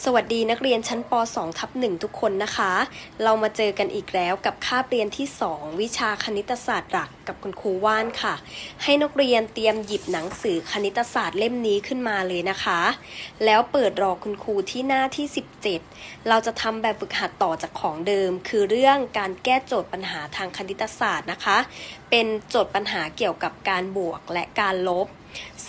สวัสดีนักเรียนชั้นป .2 ทับ1ทุกคนนะคะ เรามาเจอกันอีกแล้วกับคาบเรียนที่ 2 วิชาคณิตศาสตร์หลักกับคุณครูว่านค่ะ ให้นักเรียนเตรียมหยิบหนังสือคณิตศาสตร์เล่มนี้ขึ้นมาเลยนะคะ แล้วเปิดรอคุณครูที่หน้าที่ 17 เราจะทำแบบฝึกหัดต่อจากของเดิม คือเรื่องการแก้โจทย์ปัญหาทางคณิตศาสตร์นะคะ เป็นโจทย์ปัญหาเกี่ยวกับการบวกและการลบ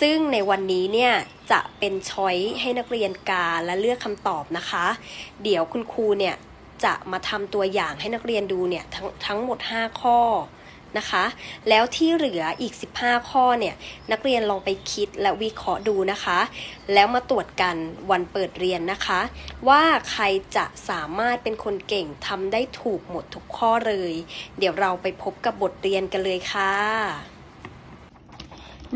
ซึ่งในวันนี้เนี่ยจะเป็นช้อยให้นักเรียนกาและเลือกคำตอบนะคะ เดี๋ยวคุณครูเนี่ยจะมาทำตัวอย่างให้นักเรียนดูเนี่ยทั้งทั้งหมด 5 ข้อนะคะ แล้วที่เหลืออีก 15 ข้อเนี่ยนักเรียนลองไปคิดและวิเคราะห์ดูนะคะ แล้วมาตรวจกันวันเปิดเรียนนะคะ ว่าใครจะสามารถเป็นคนเก่งทำได้ถูกหมดทุกข้อเลย เดี๋ยวเราไปพบกับบทเรียนกันเลยค่ะ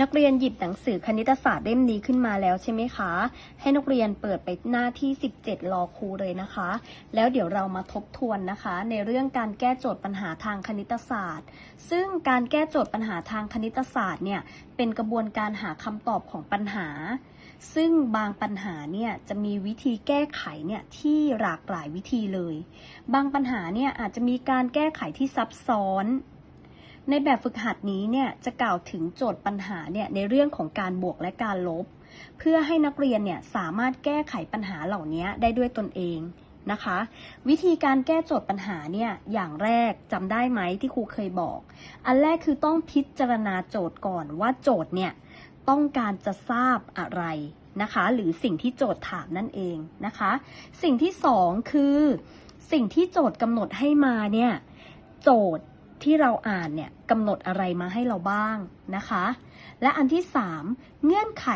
นักเรียนหยิบหนังสือคณิตศาสตร์เล่มนี้ขึ้นมาแล้วใช่ไหมคะ ให้นักเรียนเปิดไปหน้าที่ 17 รอครูเลยนะคะ แล้วเดี๋ยวเรามาทบทวนนะคะ ในเรื่องการแก้โจทย์ปัญหาทางคณิตศาสตร์ ซึ่งการแก้โจทย์ปัญหาทางคณิตศาสตร์เนี่ยเป็นกระบวนการหาคำตอบของปัญหา ซึ่งบางปัญหาเนี่ยจะมีวิธีแก้ไขเนี่ยที่หลากหลายวิธีเลย บางปัญหาเนี่ยอาจจะมีการแก้ไขที่ซับซ้อน ในแบบฝึกหัดนี้เนี่ยจะกล่าวถึงโจทย์ปัญหาเนี่ยในเรื่องของการบวกและการลบ เพื่อให้นักเรียนเนี่ยสามารถแก้ไขปัญหาเหล่านี้ได้ด้วยตนเองนะคะ วิธีการแก้โจทย์ปัญหาเนี่ยอย่างแรกจำได้ไหมที่ครูเคยบอก อันแรกคือต้องพิจารณาโจทย์ก่อนว่าโจทย์เนี่ยต้องการจะทราบอะไรนะคะ หรือสิ่งที่โจทย์ถามนั่นเองนะคะ สิ่งที่สองคือ สิ่งที่โจทย์กำหนดให้มาเนี่ยโจทย์ ที่เราอ่านเนี่ยกำหนดอะไรมาให้เราบ้างนะคะ และอันที่ 3 เงื่อนไข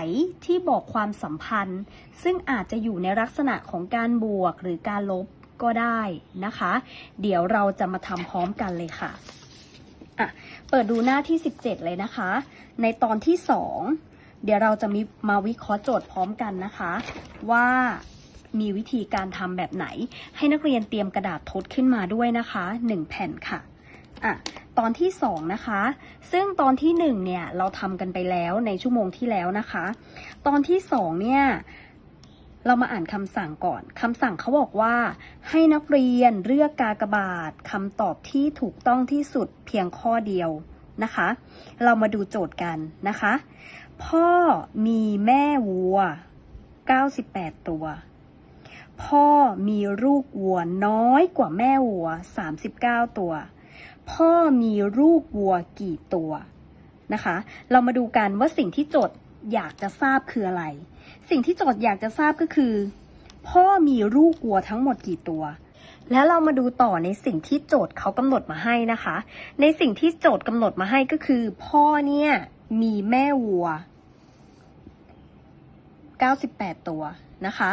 ที่บอกความสัมพันธ์ ซึ่งอาจจะอยู่ในลักษณะของการบวกหรือการลบก็ได้นะคะ เดี๋ยวเราจะมาทำพร้อมกันเลยค่ะอะ เปิดดูหน้าที่ 17 เลยนะคะ ในตอนที่ 2 เดี๋ยวเราจะมีมาวิเคราะห์โจทย์พร้อมกันนะคะ ว่ามีวิธีการทำแบบไหน ให้นักเรียนเตรียมกระดาษทดขึ้นมาด้วยนะคะ 1 แผ่นค่ะ อะตอนที่ 2 นะคะ ซึ่งตอนที่ 1 เนี่ย เราทำกันไปแล้วในชั่วโมงที่แล้วนะคะ ตอนที่ 2 เนี่ย เรามาอ่านคำสั่งก่อนคำสั่งเขาบอกว่า ให้นักเรียนเลือกกากบาทคำตอบที่ถูกต้องที่สุดเพียงข้อเดียวนะคะ เรามาดูโจทย์กันนะคะ พ่อมีแม่วัว 98 ตัว พ่อมีลูกวัวน้อยกว่าแม่วัว 39 ตัว พ่อมีลูกวัวกี่ตัวนะคะ เรามาดูกันว่าสิ่งที่โจทย์อยากจะทราบคืออะไร สิ่งที่โจทย์อยากจะทราบก็คือ พ่อมีลูกวัวทั้งหมดกี่ตัว แล้วเรามาดูต่อในสิ่งที่โจทย์เขากำหนดมาให้นะคะ ในสิ่งที่โจทย์กำหนดมาให้ก็คือ พ่อเนี่ยมีแม่วัว 98 ตัวนะคะ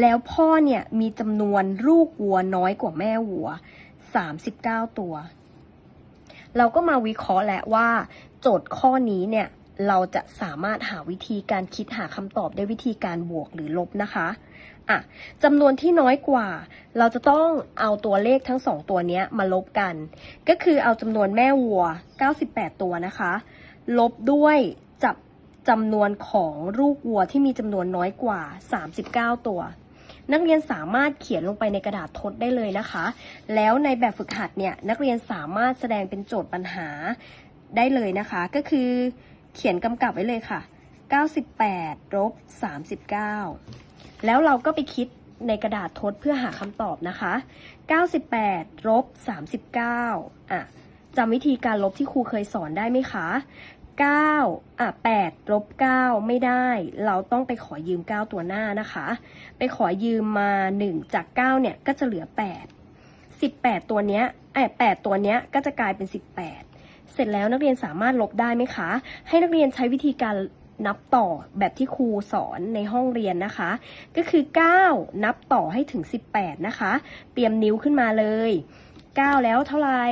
แล้วพ่อเนี่ยมีจำนวนลูกวัวน้อยกว่าแม่วัว 39 ตัว เราก็มาวิเคราะห์แล้วว่า โจทย์ข้อนี้เนี่ยเราจะสามารถหาวิธีการคิดหาคำตอบด้วยวิธีการบวกหรือลบนะคะอะจำนวนที่น้อยกว่า เราจะต้องเอาตัวเลขทั้งสองตัวนี้มาลบกัน ก็คือเอาจำนวนแม่วัว 98 ตัวนะคะ ลบด้วยจับจำนวนของลูกวัวที่มีจำนวนน้อยกว่า 39 ตัว นักเรียนสามารถเขียนลงไปในกระดาษทดได้เลยนะคะ แล้วในแบบฝึกหัดเนี่ยนักเรียนสามารถแสดงเป็นโจทย์ปัญหาได้เลยนะคะ ก็คือเขียนกำกับไว้เลยค่ะ 98ลบ39 แล้วเราก็ไปคิดในกระดาษทดเพื่อหาคำตอบนะคะ 98ลบ39อะจำวิธีการลบที่ครูเคยสอนได้ไหมคะ 9อะ8ลบ9ไม่ได้ เราต้องไปขอยืม 9 ตัวหน้านะคะ ไปขอยืมมา 1 จาก 9 เนี่ยก็จะเหลือ 8 18 ตัวเนี้ยไอ้8ตัวเนี้ยก็จะกลายเป็น 18 เสร็จแล้วนักเรียนสามารถลบได้ไหมคะ ให้นักเรียนใช้วิธีการนับต่อแบบที่ครูสอนในห้องเรียนนะคะ ก็คือ 9 นับต่อให้ถึง 18 นะคะ เตรียมนิ้วขึ้นมาเลย 9 แล้วเท่าไหร่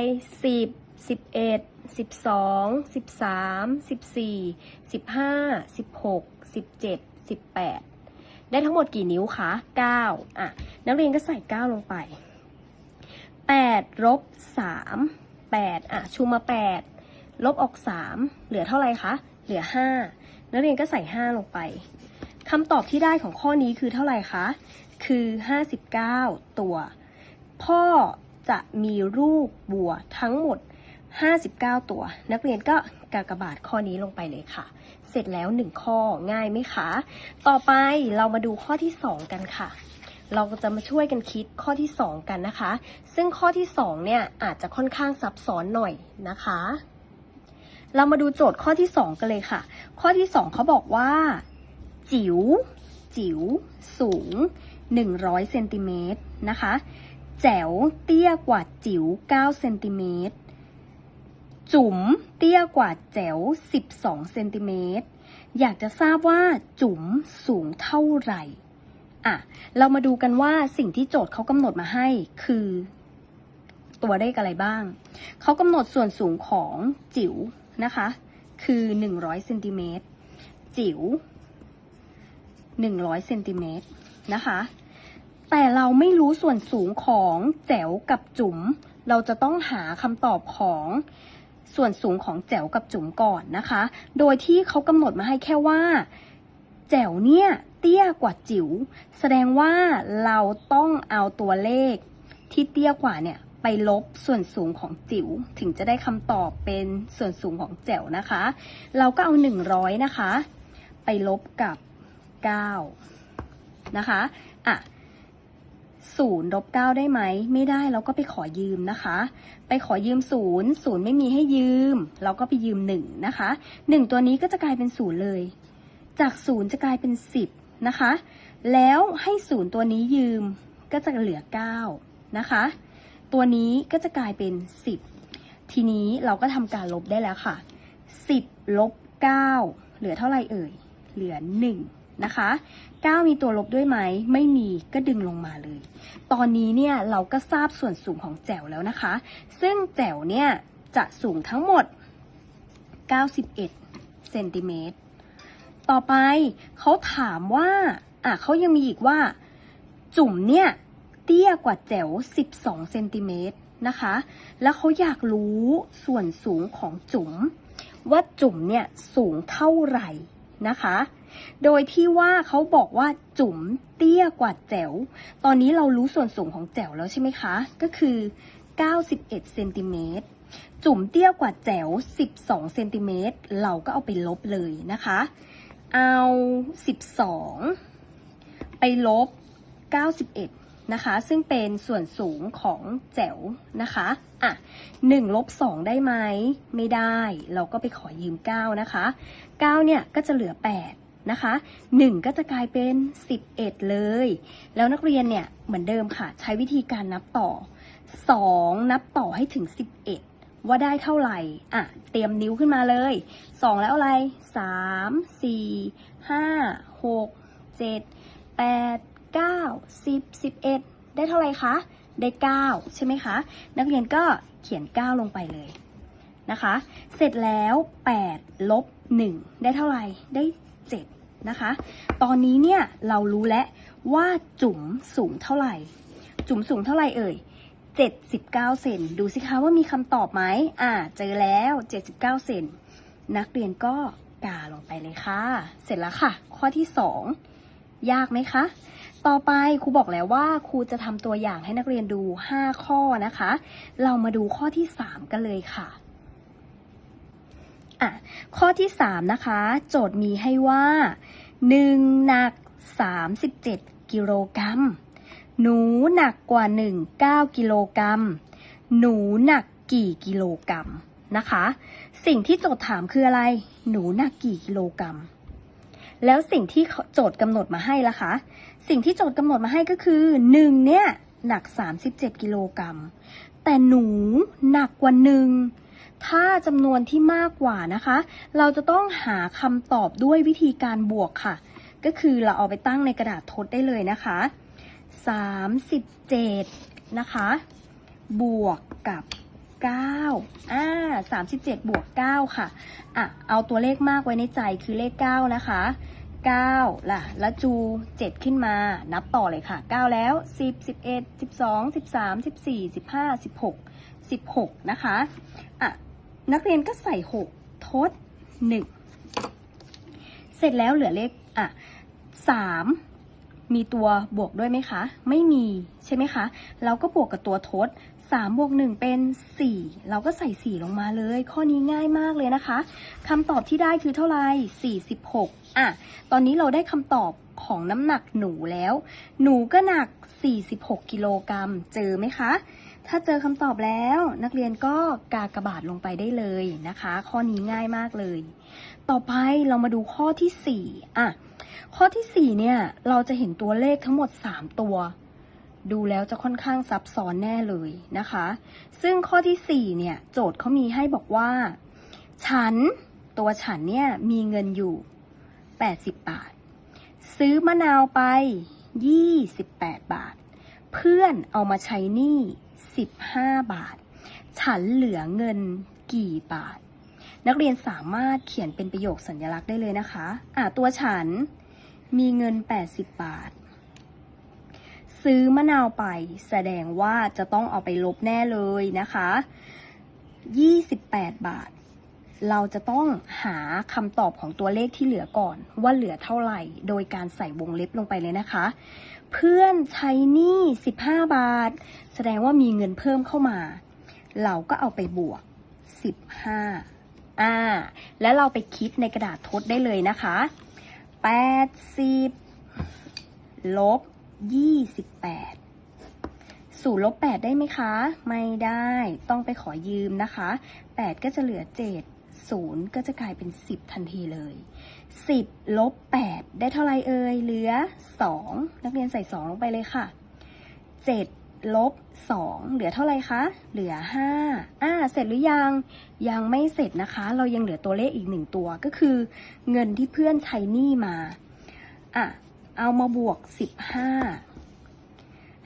10 11 12 13 14 15 16 17 18ได้ทั้งหมดกี่นิ้วคะ9อะ นักเรียนก็ใส่9ลงไป8ลบ3 8อะ ชูมา8ลบออก3เหลือเท่าไหร่คะ เหลือ5นักเรียนก็ใส่5ลงไปคำตอบที่ได้ของข้อนี้คือเท่าไหร่คะ คือ59ตัว พ่อจะมีลูกบัวทั้งหมด 59 ตัว นักเรียนก็กากบาทข้อนี้ลงไปเลยค่ะ เสร็จแล้ว 1 ข้อง่ายไหมคะ ต่อไปเรามาดูข้อที่ 2 กันค่ะ เราก็จะมาช่วยกันคิดข้อที่ 2 กันนะคะ ซึ่งข้อที่ 2 เนี่ยอาจจะค่อนข้างซับซ้อนหน่อยนะคะ เรามาดูโจทย์ข้อที่ 2 กันเลยค่ะ ข้อที่ 2เขาบอกว่า จิ๋วจิ๋วสูง 100เซนติเมตรนะคะ แจ๋วเตี้ยกว่าจิ๋ว9เซนติเมตร จุ๋มเตี้ยกว่าแจ๋ว 12 เซนติเมตร อยากจะทราบว่าจุ๋มสูงเท่าไหร่อะเรามาดูกันว่าสิ่งที่โจทย์เขากำหนดมาให้คือ ตัวเลขอะไรบ้าง เขากำหนดส่วนสูงของจิ๋วนะคะ คือ 100เซนติเมตร จิ๋ว 100เซนติเมตรนะคะ แต่เราไม่รู้ส่วนสูงของแจ๋วกับจุ๋ม เราจะต้องหาคำตอบของ ส่วนสูงของแจ๋วกับจุ๋มก่อนนะคะ โดยที่เขากำหนดมาให้แค่ว่า แจ๋วเนี่ยเตี้ยกว่าจิ๋ว แสดงว่าเราต้องเอาตัวเลขที่เตี้ยกว่าเนี่ยไปลบส่วนสูงของจิ๋วถึงจะได้คำตอบเป็นส่วนสูงของแจ๋วนะคะ เราก็เอา 100 นะคะ ไปลบกับ 9 นะคะอะ ศูนย์ลบเก้าได้ไหม ไม่ได้เราก็ไปขอยืมนะคะ ไปขอยืมศูนย์ศูนย์ไม่มีให้ยืม เราก็ไปยืมหนึ่งนะคะหนึ่งตัวนี้ก็จะกลายเป็นศูนย์เลย จากศูนย์จะกลายเป็นสิบนะคะ แล้วให้ศูนย์ตัวนี้ยืมก็จะเหลือเก้านะคะ ตัวนี้ก็จะกลายเป็นสิบทีนี้เราก็ทำการลบได้แล้วค่ะสิบลบเก้าเหลือเท่าไหร่เอ่ย เหลือหนึ่ง นะคะ 9 มีตัวลบด้วยไหม ไม่มีก็ดึงลงมาเลย ตอนนี้เนี่ยเราก็ทราบส่วนสูงของแจ๋วแล้วนะคะ ซึ่งแจ๋วเนี่ยจะสูงทั้งหมด 91 เซนติเมตร ต่อไปเขาถามว่า อะเขายังมีอีกว่า จุ่มเนี่ยเตี้ยกว่าแจ๋ว12 เซนติเมตรนะคะ แล้วเขาอยากรู้ส่วนสูงของจุ๋มว่าจุ๋มเนี่ยสูงเท่าไหร่นะคะ โดยที่ว่าเขาบอกว่าจุ๋มเตี้ยกว่าแจ๋ว ตอนนี้เรารู้ส่วนสูงของแจ๋วแล้วใช่ไหมคะ ก็คือ 91เซนติเมตร จุ๋มเตี้ยกว่าแจ๋ว 12เซนติเมตร เราก็เอาไปลบเลยนะคะ เอา 12 ไปลบ 91นะคะซึ่งเป็นส่วนสูงของแจ๋วนะคะอะ1ลบ2ได้ไหมไม่ได้ เราก็ไปขอยืม 9 นะคะ 9 เนี่ยก็จะเหลือ 8 นะคะ 1 ก็จะกลายเป็น 11 เลย แล้วนักเรียนเนี่ยเหมือนเดิมค่ะ ใช้วิธีการนับต่อ 2 นับต่อให้ถึง 11 ว่าได้เท่าไหร่ อะ เตรียมนิ้วขึ้นมาเลย 2 แล้วอะไร 3 4 5 6 7 8 9 10 11 ได้เท่าไหร่คะ ได้ 9 ใช่ไหมคะ นักเรียนก็เขียน 9 ลงไปเลยนะคะ เสร็จแล้ว 8 ลบ 1 ได้เท่าไหร่ ได้ 7 นะคะ ตอนนี้เนี่ยเรารู้แล้วว่าจุ๋มสูงเท่าไหร่ จุ๋มสูงเท่าไหร่เอ่ย 79 เซน ดูสิคะว่ามีคำตอบไหมอ่า เจอแล้ว 79 เซน นักเรียนก็กาลงไปเลยค่ะ เสร็จแล้วค่ะ ข้อที่ 2 ยากไหมคะต่อไปครูบอกแล้วว่าครูจะทำตัวอย่างให้นักเรียนดู 5 ข้อนะคะ เรามาดูข้อที่ 3 กันเลยค่ะ อะข้อที่ 3 นะคะ โจทย์มีให้ว่า 1 หนัก 37 กิโลกรัม หนูหนักกว่า 1 9 กิโลกรัม หนูหนักกี่กิโลกรัมนะคะ สิ่งที่โจทย์ถามคืออะไร หนูหนักกี่กิโลกรัม แล้วสิ่งที่โจทย์กำหนดมาให้ล่ะคะ สิ่งที่โจทย์กำหนดมาให้ก็คือหนึ่งเนี่ยหนัก 37 กิโลกรัม แต่หนูหนักกว่าหนึ่ง ถ้าจำนวนที่มากกว่านะคะ เราจะต้องหาคำตอบด้วยวิธีการบวกค่ะ ก็คือเราเอาไปตั้งในกระดาษทดได้เลยนะคะ 37 นะคะ บวกกับ9อ่า37 บวก 9 ค่ะ อะ เอาตัวเลขมากไว้ในใจคือเลข 9 นะคะ 9 ล่ะ แล้วจู 7 ขึ้นมา นับต่อเลยค่ะ 9 แล้ว 10 11 12 13 14 15 16 16 นะคะ อะ นักเรียนก็ใส่6ทด1เสร็จแล้วเหลือเลขอะ3มีตัวบวกด้วยไหมคะ ไม่มีใช่ไหมคะ เราก็บวกกับตัวทด3บวก1เป็น 4 เราก็ใส่ 4 ลงมาเลย ข้อนี้ง่ายมากเลยนะคะคำตอบที่ได้คือเท่าไหร่ 46 อะ ตอนนี้เราได้คำตอบของน้ำหนักหนูแล้ว หนูก็หนัก 46 กิโลกรัม เจอไหมคะ ถ้าเจอคำตอบแล้วนักเรียนก็กากบาทลงไปได้เลยนะคะ ข้อนี้ง่ายมากเลย ต่อไปเรามาดูข้อที่4อะข้อที่4เนี่ยเราจะเห็นตัวเลขทั้งหมด 3 ตัว ดูแล้วจะค่อนข้างซับซ้อนแน่เลยนะคะ ซึ่งข้อที่4เนี่ยโจทย์เขามีให้บอกว่า ฉันตัวฉันเนี่ยมีเงินอยู่ 80 บาท ซื้อมะนาวไป 28 บาท เพื่อนเอามาใช้หนี้ 15 บาท ฉันเหลือเงินกี่บาท นักเรียนสามารถเขียนเป็นประโยคสัญลักษณ์ได้เลยนะคะอะตัวฉันมีเงิน 80 บาท ซื้อมะนาวไป แสดงว่าจะต้องเอาไปลบแน่เลยนะคะ 28 บาท เราจะต้องหาคำตอบของตัวเลขที่เหลือก่อน ว่าเหลือเท่าไหร่ โดยการใส่วงเล็บลงไปเลยนะคะ เพื่อนใช้หนี้15 บาท แสดงว่ามีเงินเพิ่มเข้ามา เราก็เอาไปบวก 15 อ่า แล้วเราไปคิดในกระดาษทดได้เลยนะคะ 80 ลบ 28 สูตรลบ 8 ได้ไหมคะ ไม่ได้ ต้องไปขอยืมนะคะ 8 ก็จะเหลือ 7 0 ก็จะกลายเป็น 10 ทันทีเลย 10 ลบ 8 ได้เท่าไรเอ่ย เหลือ 2 นักเรียนใส่ 2 ลงไปเลยค่ะ 7 ลบ 2 เหลือเท่าไรคะ เหลือ 5 อ่า เสร็จหรือยัง ยังไม่เสร็จนะคะ เรายังเหลือตัวเลขอีกหนึ่งตัวก็คือ เงินที่เพื่อนใช้หนี้มา อะ เอามาบวก 15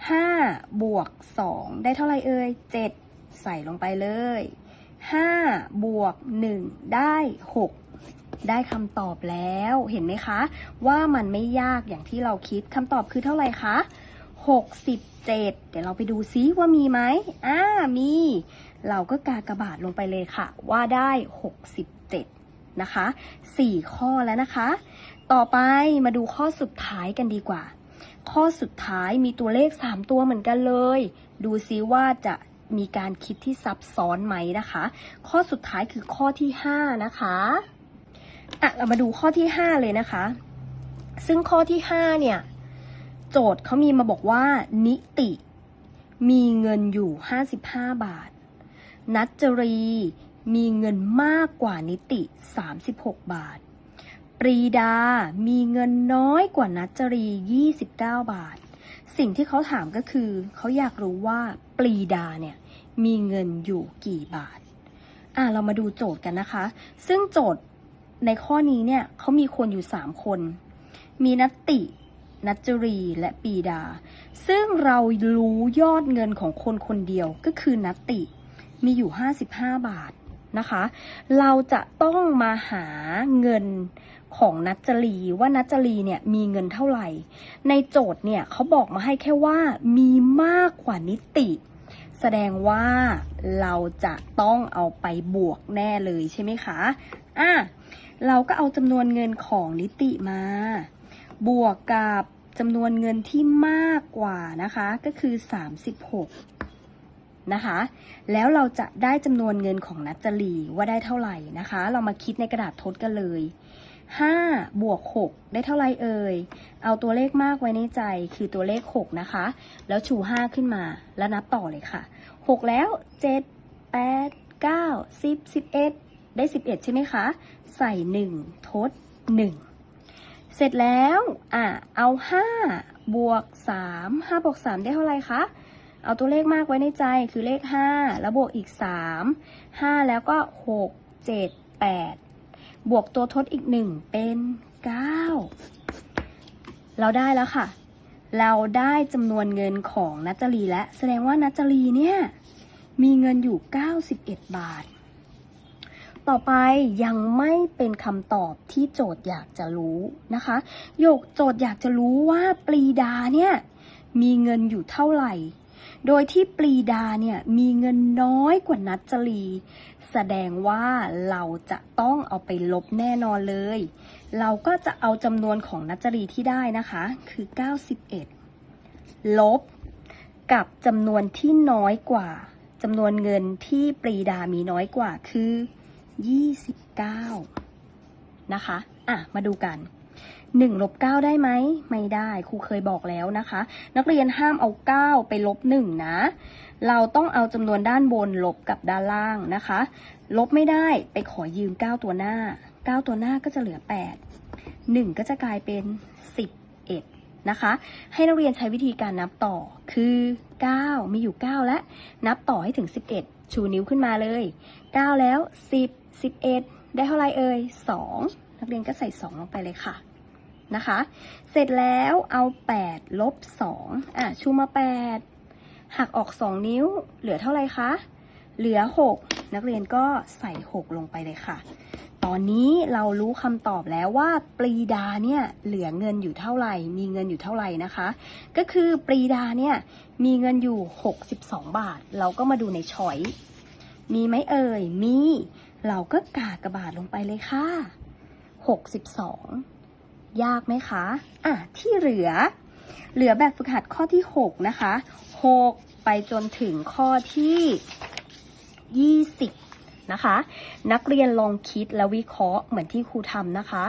5 บวก 2 ได้เท่าไรเอ่ย 7 ใส่ลงไปเลย 5 บวก 1 ได้ 6ได้คำตอบแล้วเห็นไหมคะ ว่ามันไม่ยากอย่างที่เราคิดคำตอบคือเท่าไหร่คะ67 เดี๋ยวเราไปดูซิว่ามีไหมอ่ามี เราก็กากระบาดลงไปเลยค่ะ ว่าได้ 67 นะคะ 4 ข้อแล้วนะคะ ต่อไปมาดูข้อสุดท้ายกันดีกว่า ข้อสุดท้ายมีตัวเลข 3 ตัวเหมือนกันเลย ดูซิว่าจะ มีการคิดที่ซับซ้อนไหมนะคะ ข้อสุดท้ายคือข้อที่ 5 นะคะอะเรามาดูข้อที่ 5 เลยนะคะ ซึ่งข้อที่ 5 เนี่ย โจทย์เขามีมาบอกว่า นิติมีเงินอยู่ 55 บาท นัจจรีมีเงินมากกว่านิติ 36 บาท ปรีดา มีเงินน้อยกว่านัจรี 29 บาท สิ่งที่เขาถามก็คือ เขาอยากรู้ว่าปรีดาเนี่ย มีเงินอยู่กี่บาท อะเรามาดูโจทย์กันนะคะ ซึ่งโจทย์ในข้อนี้เนี่ยเขามีคนอยู่ 3 คน มีนัตติ นัจจรี และปีดา ซึ่งเรารู้ยอดเงินของคนคนเดียวก็คือนัตติ มีอยู่ 55 บาทนะคะ เราจะต้องมาหาเงินของนัจจรีว่านัจจรีเนี่ยมีเงินเท่าไหร่ ในโจทย์เนี่ยเขาบอกมาให้แค่ว่ามีมากกว่านิติ แสดงว่าเราจะต้องเอาไปบวกแน่เลยใช่ไหมคะอะเราก็เอาจำนวนเงินของนิติมา บวกกับจำนวนเงินที่มากกว่านะคะ ก็คือ 36 นะคะ แล้วเราจะได้จำนวนเงินของนัจจรีว่าได้เท่าไหร่นะคะ เรามาคิดในกระดาษทดกันเลย 5 บวก 6 ได้เท่าไรเอ่ย เอาตัวเลขมากไว้ในใจคือตัวเลข 6 นะคะ แล้วชู 5 ขึ้นมาแล้วนับต่อเลยค่ะ 6 แล้ว 7 8 9 10 11 ได้ 11 ใช่ไหมคะ ใส่ 1 ทด 1 เสร็จแล้วอะเอา 5 บวก 3 5 บวก 3 ได้เท่าไรคะ เอาตัวเลขมากไว้ในใจคือเลข 5 แล้วบวกอีก 3 5 แล้วก็ 6 7 8 บวกตัวทดอีก 1 เป็น 9 เราได้แล้วค่ะ เราได้จำนวนเงินของนัจจรีและแสดงว่านัจรีเนี่ย มีเงินอยู่ 91 บาท ต่อไปยังไม่เป็นคำตอบที่โจทย์อยากจะรู้นะคะโยกโจทย์อยากจะรู้ว่าปรีดาเนี่ย มีเงินอยู่เท่าไหร่ โดยที่ปรีดาเนี่ยมีเงินน้อยกว่านัจรี แสดงว่าเราจะต้องเอาไปลบแน่นอนเลย เราก็จะเอาจำนวนของนัจรีที่ได้นะคะ คือ 91 ลบ กับจำนวนที่น้อยกว่าจำนวนเงินที่ปรีดามีน้อยกว่าคือ 29 นะคะ อะ มาดูกัน 1ลบ9ได้ไหม ไม่ได้ครูเคยบอกแล้วนะคะ นักเรียนห้ามเอา 9 ไปลบ1นะ เราต้องเอาจำนวนด้านบนลบกับด้านล่างนะคะ ลบไม่ได้ไปขอยืม 9 ตัวหน้า 9 ตัวหน้าก็จะเหลือ 8 1 ก็จะกลายเป็น 11 นะคะ ให้นักเรียนใช้วิธีการนับต่อคือ 9 มีอยู่ 9 แล้วนับต่อให้ถึง 11 ชูนิ้วขึ้นมาเลย 9 แล้ว 10 11 ได้เท่าไรเอ่ย 2 นักเรียนก็ใส่ 2 ลงไปเลยค่ะ นะคะ เสร็จแล้วเอา8ลบ2อะชูมา 8 หักออก 2 นิ้ว เหลือเท่าไรคะ เหลือ 6 นักเรียนก็ใส่ 6 ลงไปเลยค่ะ ตอนนี้เรารู้คำตอบแล้วว่า ปรีดาเนี่ยเหลือเงินอยู่เท่าไหร่ มีเงินอยู่เท่าไหร่นะคะ ก็คือปรีดาเนี่ยมีเงินอยู่ 62 บาท เราก็มาดูในช้อยมีไหมเอ่ย มี เราก็กากระบาดลงไปเลยค่ะ 62 ยากไหมคะ อะ ที่เหลือ เหลือแบบฝึกหัดข้อที่ 6 นะคะ 6 ไปจนถึงข้อที่ 20 นะคะ นักเรียนลองคิดและวิเคราะห์เหมือนที่ครูทำนะคะ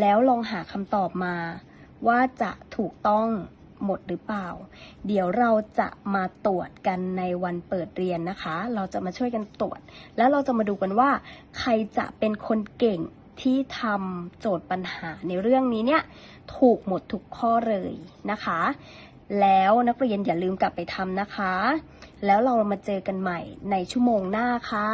แล้วลองหาคำตอบมา ว่าจะถูกต้องหมดหรือเปล่า เดี๋ยวเราจะมาตรวจกันในวันเปิดเรียนนะคะ เราจะมาช่วยกันตรวจ แล้วเราจะมาดูกันว่า ใครจะเป็นคนเก่ง ที่ทำโจทย์ปัญหาในเรื่องนี้เนี่ยถูกหมดทุกข้อเลยนะคะ แล้วนักเรียนอย่าลืมกลับไปทำนะคะ แล้วเรามาเจอกันใหม่ในชั่วโมงหน้าค่ะ